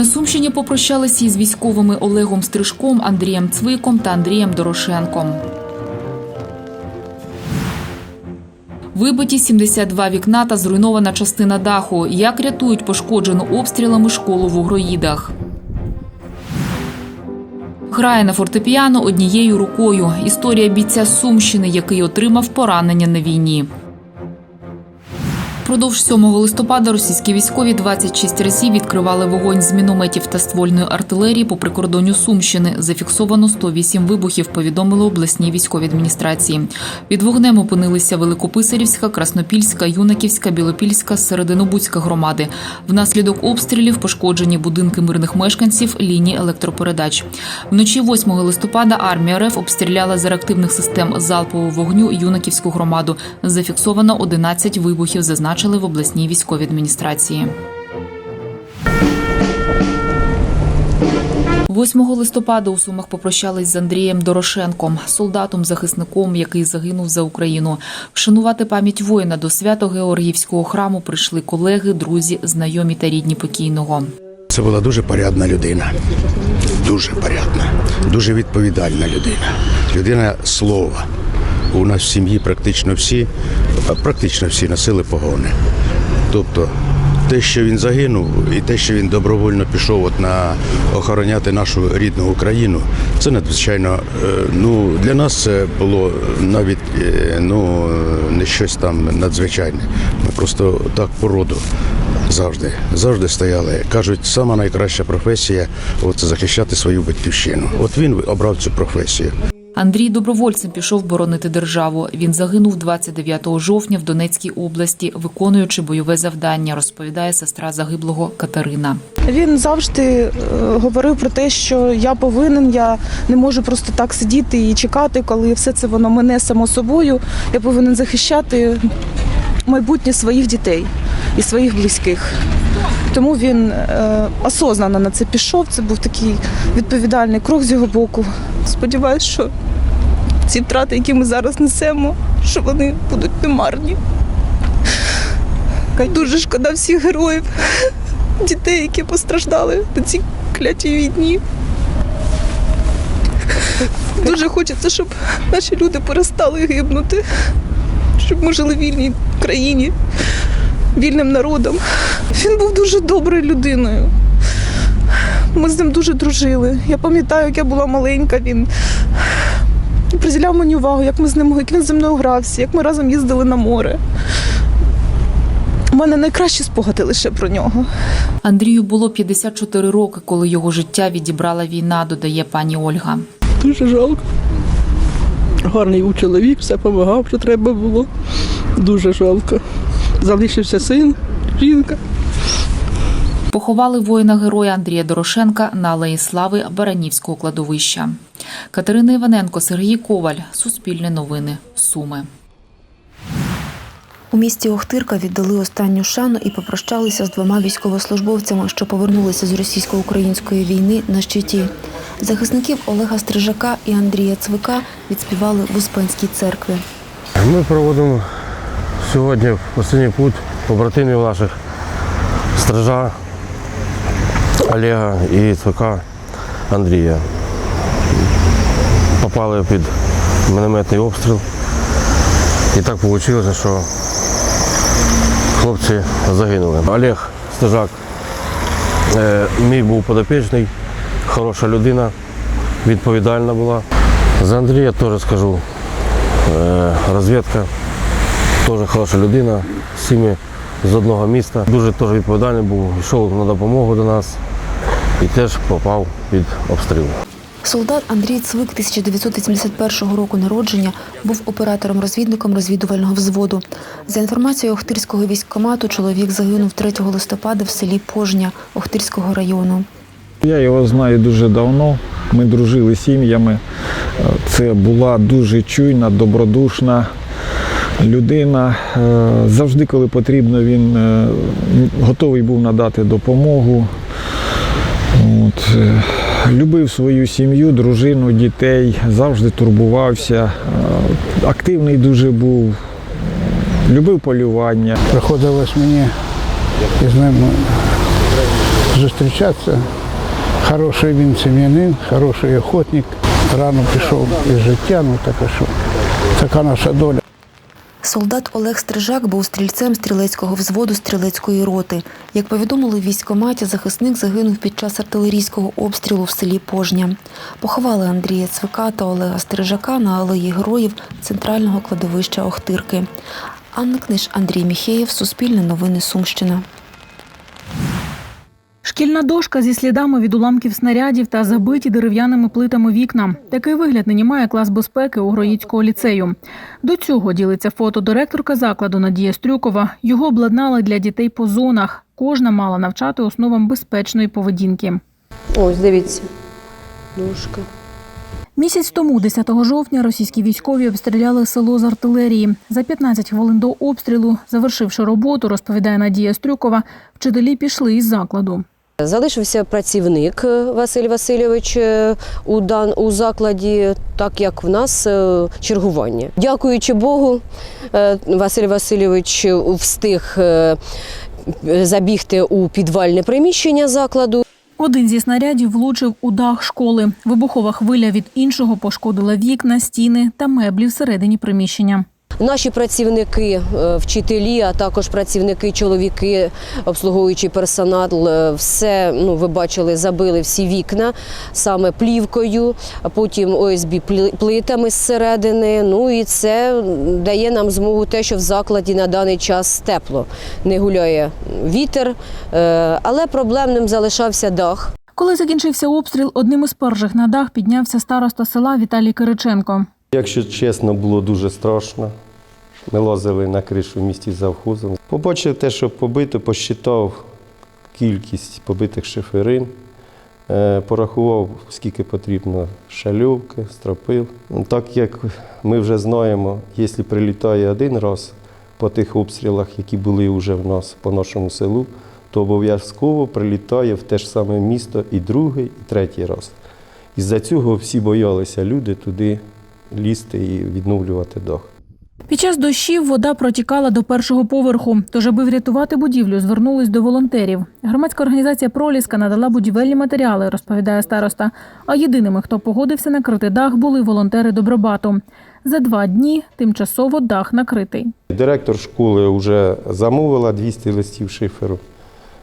На Сумщині попрощалися із військовими Олегом Стрижком, Андрієм Цвиком та Андрієм Дорошенком. Вибиті 72 вікна та зруйнована частина даху. Як рятують пошкоджену обстрілами школу в Угроїдах. Грає на фортепіано однією рукою. Історія бійця Сумщини, який отримав поранення на війні. Продовж 7 листопада російські військові 26 разів відкривали вогонь з мінометів та ствольної артилерії по прикордонню Сумщини. Зафіксовано 108 вибухів, повідомили обласній військовій адміністрації. Під вогнем опинилися Великописарівська, Краснопільська, Юнаківська, Білопільська, Серединобудська громади. Внаслідок обстрілів пошкоджені будинки мирних мешканців, лінії електропередач. Вночі 8 листопада армія РФ обстріляла з реактивних систем залпового вогню Юнаківську громаду. Зафіксовано 11 вибухів, зазначили в обласній військовій адміністрації. 8 листопада у Сумах попрощались з Андрієм Дорошенком, солдатом-захисником, який загинув за Україну. Вшанувати пам'ять воїна до Свято-Георгіївського храму прийшли колеги, друзі, знайомі та рідні покійного. Це була дуже порядна людина. Дуже порядна, дуже відповідальна людина. Людина слова. У нас в сім'ї практично всі, практично всі носили погони. Тобто те, що він загинув, і те, що він добровольно пішов от на охороняти нашу рідну Україну, це надзвичайно е, ну для нас це було навіть е, ну не щось там надзвичайне. Ми просто так породу завжди, завжди стояли. Кажуть, сама найкраща професія це захищати свою батьківщину. От він обрав цю професію. Андрій добровольцем пішов боронити державу. Він загинув 29 жовтня в Донецькій області, виконуючи бойове завдання, розповідає сестра загиблого Катерина. Він завжди е, говорив про те, що я повинен, я не можу просто так сидіти і чекати, коли все це воно мене само собою. Я повинен захищати майбутнє своїх дітей і своїх близьких. Тому він е, осознанно на це пішов. Це був такий відповідальний крок з його боку. Сподіваюсь, що ці втрати, які ми зараз несемо, що вони будуть немарні. Дуже шкода всіх героїв, дітей, які постраждали на цій клятій війні. Дуже хочеться, щоб наші люди перестали гибнути, щоб ми жили в вільній країні, вільним народом. Він був дуже доброю людиною. Ми з ним дуже дружили. Я пам'ятаю, як я була маленька, він приділяв мені увагу, як ми з ним як він зі мною грався, як ми разом їздили на море. У мене найкращі спогади лише про нього. Андрію було 54 роки, коли його життя відібрала війна, додає пані Ольга. Дуже жалко. Гарний був чоловік, все допомагав, що треба було. Дуже жалко. Залишився син, жінка. Поховали воїна-героя Андрія Дорошенка на Алеї Слави Баранівського кладовища. Катерина Іваненко, Сергій Коваль. Суспільне новини. Суми. У місті Охтирка віддали останню шану і попрощалися з двома військовослужбовцями, що повернулися з російсько-української війни на щиті. Захисників Олега Стрижака і Андрія Цвика відспівали в Успенській церкві. Ми проводимо сьогодні в останній путь побратимів наших стража Олега і Цвика Андрія. Попали під мінометний обстріл. І так вийшло, що хлопці загинули. Олег Стежак е, мій був подопічний, хороша людина, відповідальна була. За Андрія теж скажу. Е, розвідка, теж хороша людина, сім'ї з одного міста. Дуже теж відповідальний був, йшов на допомогу до нас і теж попав під обстріл. Солдат Андрій Цвик 1981 року народження був оператором-розвідником розвідувального взводу. За інформацією Охтирського військкомату, чоловік загинув 3 листопада в селі Пожня Охтирського району. Я його знаю дуже давно. Ми дружили сім'ями. Це була дуже чуйна, добродушна людина. Е, Завжди, коли потрібно, він е, готовий був надати допомогу. От. е, Любив свою сім'ю, дружину, дітей, завжди турбувався. Активний дуже був, любив полювання. приходилось мені із ним зустрічатися. Хороший він сім'янин, хороший охотник. Рано пішов із життя, ну так а що. Така наша доля. Солдат Олег Стрижак був стрільцем стрілецького взводу стрілецької роти. Як повідомили в військкоматі, захисник загинув під час артилерійського обстрілу в селі Пожня. Поховали Андрія Цвика та Олега Стрижака на алеї героїв центрального кладовища Охтирки. Анна Книж, Андрій Міхеєв, Суспільне новини Сумщина. Шкільна дошка зі слідами від уламків снарядів та забиті дерев'яними плитами вікна. Такий вигляд нині має клас безпеки у Гроїцького ліцею. До цього ділиться фото директорка закладу Надія Стрюкова. Його обладнали для дітей по зонах. Кожна мала навчати основам безпечної поведінки. Ось, дивіться. Дошка. Місяць тому, 10 жовтня, російські військові обстріляли село з артилерії. За 15 хвилин до обстрілу, завершивши роботу, розповідає Надія Стрюкова, вчителі пішли із закладу. Залишився працівник е, Василь Васильович е, у, дан, у закладі, так як в нас е, чергування. Дякуючи Богу, Василь Васильович встиг забігти у підвальне приміщення закладу. Один зі снарядів влучив у дах школи. Вибухова хвиля від іншого пошкодила вікна, стіни та меблі всередині приміщення. Наші працівники, е, вчителі, а також працівники, чоловіки, обслуговуючий персонал, е, все ну ви бачили, забили всі вікна саме плівкою, а потім ОСБ плитами зсередини. Ну і це дає нам змогу те, що в закладі на даний час тепло, не гуляє вітер, е, але проблемним залишався дах. Коли закінчився обстріл, одним із перших на дах піднявся староста села Віталій Кириченко. Якщо чесно, було дуже страшно. Ми лазили на кришу в місті завхозом. Побачив те, що побито, посчитав кількість побитих шиферин, е, порахував, скільки потрібно шальовки, стропил. Ну, Так як ми вже знаємо, якщо прилітає один раз по тих обстрілах, які були вже в нас по нашому селу, то обов'язково прилітає в те ж саме місто і другий, і третій раз. Із-за цього всі боялися люди туди лізти і відновлювати дах. Під час дощів вода протікала до першого поверху. Тож, аби врятувати будівлю, звернулись до волонтерів. Громадська організація Проліска надала будівельні матеріали, розповідає староста. А єдиними, хто погодився накрити дах, були волонтери Добробату. За два дні тимчасово дах накритий. Директор школи вже замовила 200 листів шиферу.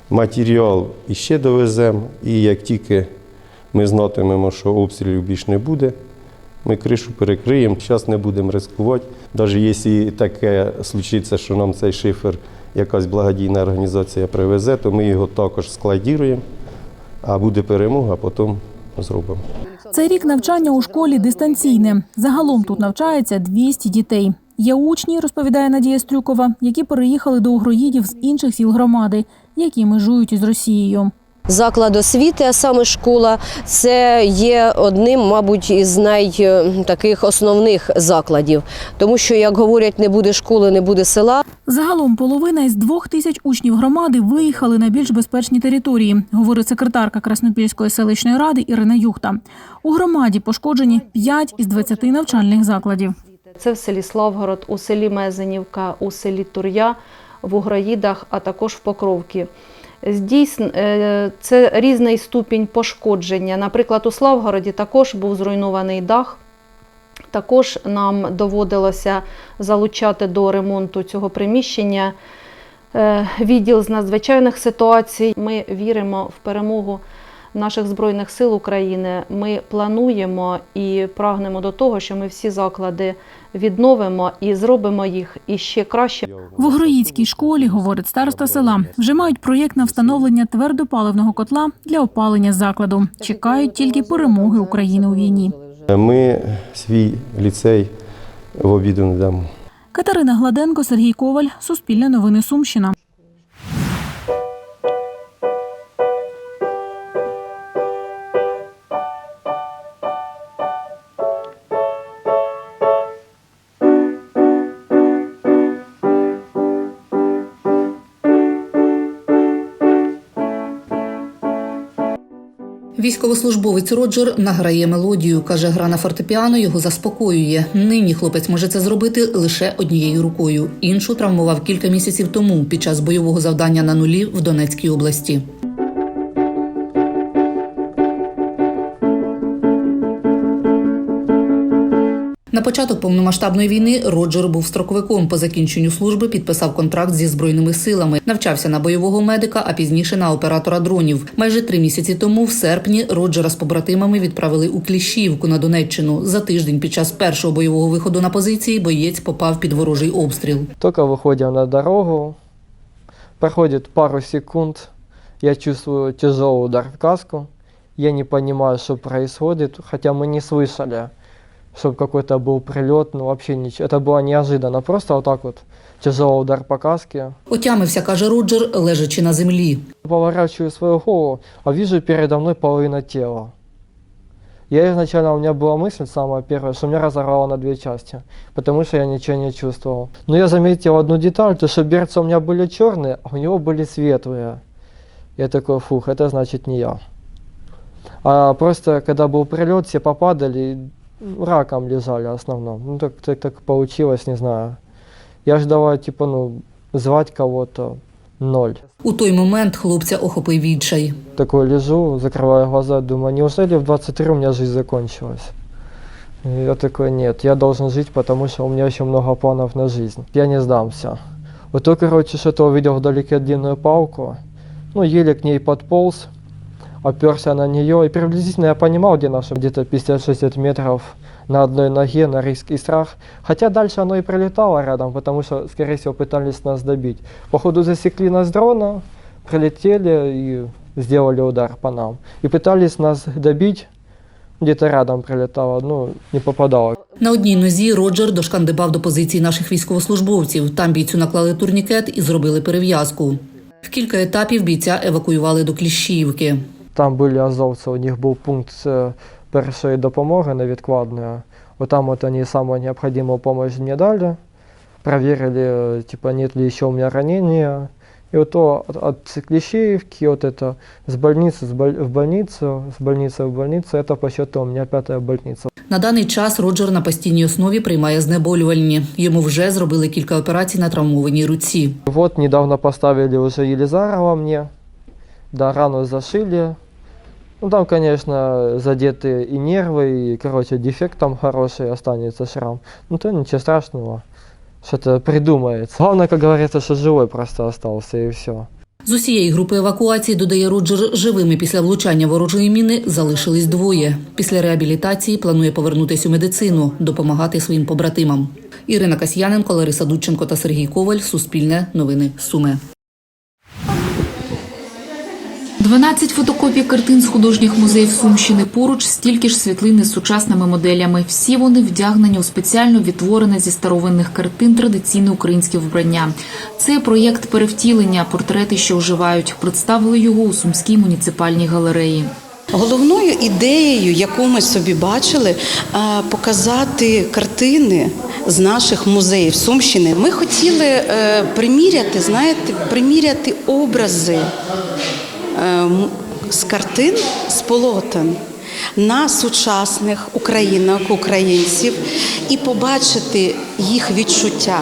Матеріал іще довеземо, і як тільки ми знатимемо, що обстрілів більш не буде, ми кришу перекриємо. Зараз не будемо ризикувати. Навіть якщо таке случиться, що нам цей шифер якась благодійна організація привезе, то ми його також складіруємо, а буде перемога, потім зробимо. Цей рік навчання у школі дистанційне. Загалом тут навчається 200 дітей. Є учні, розповідає Надія Стрюкова, які переїхали до угроїдів з інших сіл громади, які межують із Росією. Заклад освіти, а саме школа, це є одним, мабуть, із най е, таких основних закладів, тому що, як говорять, не буде школи, не буде села. Загалом половина із двох тисяч учнів громади виїхали на більш безпечні території, говорить секретарка Краснопільської селищної ради Ірина Юхта. У громаді пошкоджені 5 із 20 навчальних закладів. Це в селі Славгород, у селі Мезенівка, у селі Тур'я, в Угроїдах, а також в Покровці. Е, це різний ступінь пошкодження. Наприклад, у Славгороді також був зруйнований дах. Також нам доводилося залучати до ремонту цього приміщення е, відділ з надзвичайних ситуацій. Ми віримо в перемогу наших Збройних сил України. Ми плануємо і прагнемо до того, що ми всі заклади відновимо і зробимо їх іще краще. В Огроїцькій школі, говорить староста села, вже мають проєкт на встановлення твердопаливного котла для опалення закладу. Чекають тільки перемоги України у війні. Ми свій ліцей в обіду не дамо. Катерина Гладенко, Сергій Коваль, Суспільне новини Сумщина. Військовослужбовець Роджер награє мелодію. каже, гра на фортепіано його заспокоює. Нині хлопець може це зробити лише однією рукою. Іншу травмував кілька місяців тому під час бойового завдання на нулі в Донецькій області. На початок повномасштабної війни Роджер був строковиком. По закінченню служби підписав контракт зі збройними силами, навчався на бойового медика, а пізніше на оператора дронів. Майже три місяці тому, в серпні, Роджера з побратимами відправили у Кліщіївку на Донеччину. За тиждень під час першого бойового виходу на позиції боєць попав під ворожий обстріл. Только выходим на дорогу, проходит пару секунд, я чувствую тяжелый удар в каску, я не понимаю, что происходит, хотя мы не слышали, чтобы какой-то был прилет, ну вообще ничего. Это было неожиданно, просто вот так вот тяжелый удар по каске. Отямився, каже Роджер, лежачи на землі. Поворачиваю свою голову, а вижу передо мной половина тела. Я изначально, у меня была мысль самая первая, что меня разорвало на две части, потому что я ничего не чувствовал. Но я заметил одну деталь, то что берцы у меня были черные, а у него были светлые. Я такой, фух, это значит не я. А просто, когда был прилет, все попадали, и раком лежали в основном. Ну, так, так, так получилось, не знаю. Я ждала, типа, ну, звать кого-то, ноль. У той момент хлопця охопив відчай. Такой лежу, закрываю глаза, думаю, неужели в 23 у меня жизнь закончилась? И я такой, нет, я должен жить, потому что у меня еще много планов на жизнь. Я не сдамся. Вот то, короче, что-то увидел вдалеке длинную палку, ну, еле к ней подполз, оперся на нее, и приблизительно я понимал, где наша, где-то 50-60 метров на одной ноге, на риск и страх. Хотя дальше оно и прилетало рядом, потому что, скорее всего, пытались нас добить. Походу засекли нас дрона, прилетели и сделали удар по нам. И пытались нас добить, где-то рядом прилетало, ну, не попадало. На одній нозі Роджер дошкандибав до позиції наших військовослужбовців. Там бійцю наклали турнікет і зробили перев'язку. В кілька етапів бійця евакуювали до Кліщіївки. Там були азовці, у них був пункт е, першої допомоги невідкладної. Вот там вот они самую необходимую помощь мне дали, проверили, э, типа, нет ли еще у меня ранения. И вот то от, от Клещеевки, вот это с больницы с боль- в больницу, с больницы в больницу, это по счету у меня пятая больница. На даний час Роджер на постійній основі приймає знеболювальні. Йому вже зробили кілька операцій на травмованій руці. Вот недавно поставили уже Елизарова мне, да, рану зашили. Ну там, конечно, задеты и нервы, и, короче, дефект там хороший, останется шрам. Ну то ничего страшного, что-то придумается. Главное, как говорится, что живой просто остался, и все. З усієї групи евакуації, додає Роджер, живими після влучання ворожої міни залишились двоє. Після реабілітації планує повернутися у медицину, допомагати своїм побратимам. Ірина Касьяненко, Лариса Дудченко та Сергій Коваль. Суспільне новини Суми. 12 фотокопій картин з художніх музеїв Сумщини. Поруч стільки ж світлини з сучасними моделями. Всі вони вдягнені у спеціально відтворене зі старовинних картин традиційне українське вбрання. Це проєкт перевтілення, портрети, що оживають. Представили його у Сумській муніципальній галереї. Головною ідеєю, яку ми собі бачили, показати картини з наших музеїв Сумщини. Ми хотіли е, приміряти, знаєте, приміряти образи з картин, з полотен на сучасних українок, українців і побачити їх відчуття.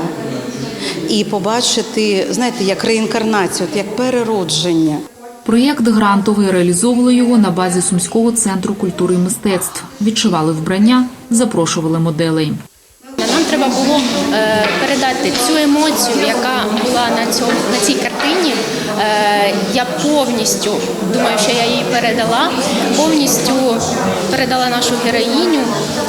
І побачити, знаєте, як реінкарнацію, як переродження. Проєкт грантовий реалізовували його на базі Сумського центру культури і мистецтв. Відшивали вбрання, запрошували моделей. Нам треба було е, передати цю емоцію, яка була на цьому на цій картині. Е, я повністю думаю, що я її передала, повністю передала нашу героїню,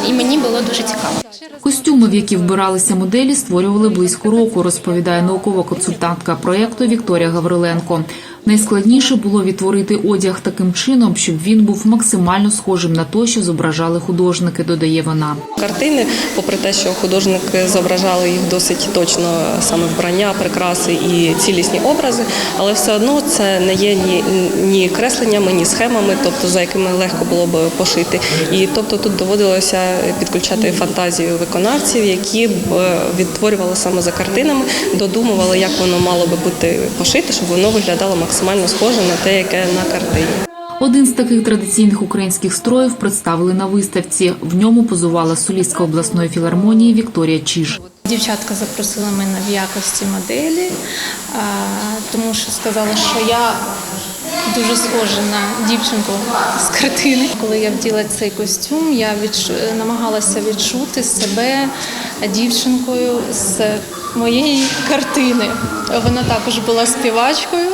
і мені було дуже цікаво. Костюми, в які вбиралися моделі, створювали близько року, розповідає наукова консультантка проєкту Вікторія Гавриленко. Найскладніше було відтворити одяг таким чином, щоб він був максимально схожим на те, що зображали художники, додає вона. Картини, попри те, що художники зображали їх досить точно, саме вбрання, прикраси і цілісні образи, але все одно це не є ні, ні кресленнями, ні схемами, тобто за якими легко було б пошити. І тобто тут доводилося підключати фантазію виконавців, які б відтворювали саме за картинами, додумували, як воно мало би бути пошите, щоб воно виглядало максимально схоже на те, яке на картині. Один з таких традиційних українських строїв представили на виставці. В ньому позувала солістка обласної філармонії Вікторія Чіж. Дівчатка запросила мене в якості моделі, тому що сказала, що я дуже схожа на дівчинку з картини. Коли я вділа цей костюм, я відчу... намагалася відчути себе дівчинкою з моєї картини. Вона також була співачкою.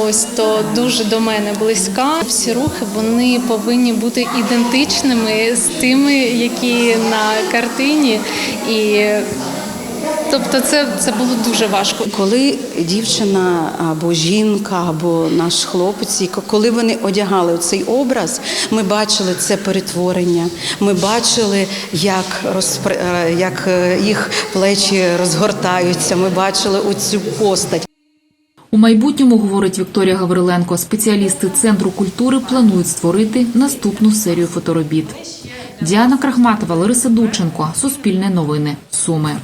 Ось то дуже до мене близька. Всі рухи вони повинні бути ідентичними з тими, які на картині. І тобто, це, це було дуже важко. Коли дівчина або жінка, або наш хлопець, коли вони одягали цей образ, ми бачили це перетворення. Ми бачили, як розпри... е, як е, їх плечі розгортаються. Ми бачили оцю постать. У майбутньому, говорить Вікторія Гавриленко, спеціалісти Центру культури планують створити наступну серію фоторобіт. Діана Крахматова, Лариса Дученко, Суспільне новини, Суми.